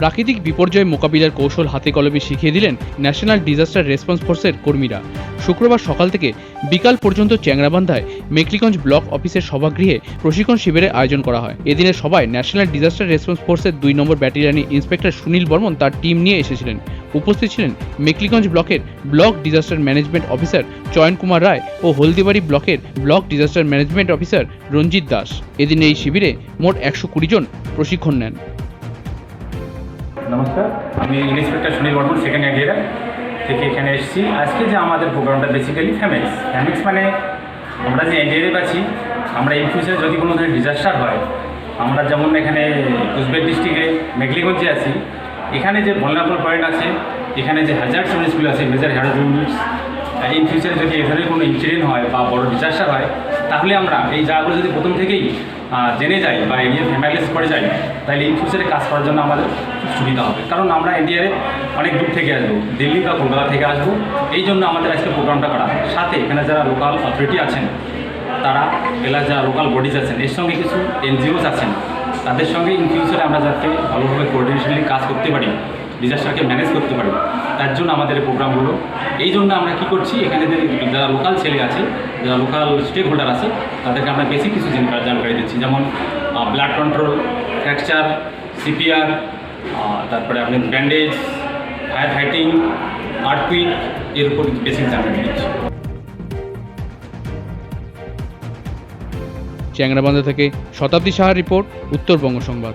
প্রাকৃতিক বিপর্যয় মোকাবিলার কৌশল হাতে কলমে শিখিয়ে দিলেন ন্যাশনাল ডিজাস্টার রেসপন্স ফোর্সের কর্মীরা। শুক্রবার সকাল থেকে বিকাল পর্যন্ত চ্যাংরাবান্ধায় মেকলিগঞ্জ ব্লক অফিসের সভাগৃহে প্রশিক্ষণ শিবিরের আয়োজন করা হয়। এদিনের সভায় ন্যাশনাল ডিজাস্টার রেসপন্স ফোর্সের দুই নম্বর ব্যাটালিয়নের ইন্সপেক্টর সুনীল বর্মন তার টিম নিয়ে এসেছিলেন। উপস্থিত ছিলেন মেকলিগঞ্জ ব্লকের ব্লক ডিজাস্টার ম্যানেজমেন্ট অফিসার চয়ন কুমার রায় ও হলদিবাড়ি ব্লকের block disaster management officer Ranjit Das. এদিন এই শিবিরে মোট একশো কুড়ি জন প্রশিক্ষণ নেন। নমস্কার, আমি ইন্সপেক্টর সুনীল বর্মন সেকেন্ড এগিয়েরা থেকে এখানে এসেছি। আজকে যে আমাদের প্রোগ্রামটা বেসিক্যালি ফ্যামিক্স ফ্যামিক্স মানে আমরা যে এনডিএ আছি, আমরা ইন ফিউচারে যদি কোনো ধরনের ডিজাস্টার হয়, আমরা যেমন এখানে কুচবিহার ডিস্ট্রিক্টে মেঘলিগঞ্জে আছি, এখানে যে ভলনাপুর পয়েন্ট আছে, এখানে যে হাজার ইউনিটসগুলো আছে মেজার হ্যারো ইউনিটস ইন ফিউচারে যদি এ ধরনের কোনো ইনসিডেন্ট হয় বা বড় ডিজাস্টার হয়, তাহলে আমরা এই জায়গাগুলো যদি প্রথম থেকেই জেনে যাই বা এরিয়া ফ্যামিলিস করে যাই, তাহলে ইন ফিউচারে কাজ করার জন্য আমাদের সুবিধা হবে। কারণ আমরা ইন্ডিয়ারে অনেক দূর থেকে আসব, দিল্লি বা কলকাতা থেকে আসব, এই জন্য আমাদের আজকে প্রোগ্রামটা করা সাথে এখানে যারা লোকাল অথরিটি আছেন, তারা এলাকার যারা লোকাল বডিজ আছেন, এর সঙ্গে কিছু এনজিওস আছেন, তাদের সঙ্গে ইন ফিউচারে আমরা যাতে ভালোভাবে কোঅর্ডিনেশনালি কাজ করতে পারি ডিজাস্টারকে ম্যানেজ করতে পারি। তার জন্য আমাদের প্রোগ্রামগুলো এই জন্য আমরা কি করছি, এখানে যারা লোকাল ছেলে আছে, যারা লোকাল স্টেক হোল্ডার আছে, তাদেরকে আমরা বেশি কিছু জানকারি দিচ্ছি। যেমন ব্লাড কন্ট্রোল ফ্র্যাকচার সিপিআর তারপরে আপনি ব্যান্ডেজ ফায়ার ফাইটিং আর্টকুইক এর উপর বেসিক জানকারি দিচ্ছি। চ্যাংরাবান্ধা থেকে শতাব্দী সাহার রিপোর্ট উত্তরবঙ্গ সংবাদ।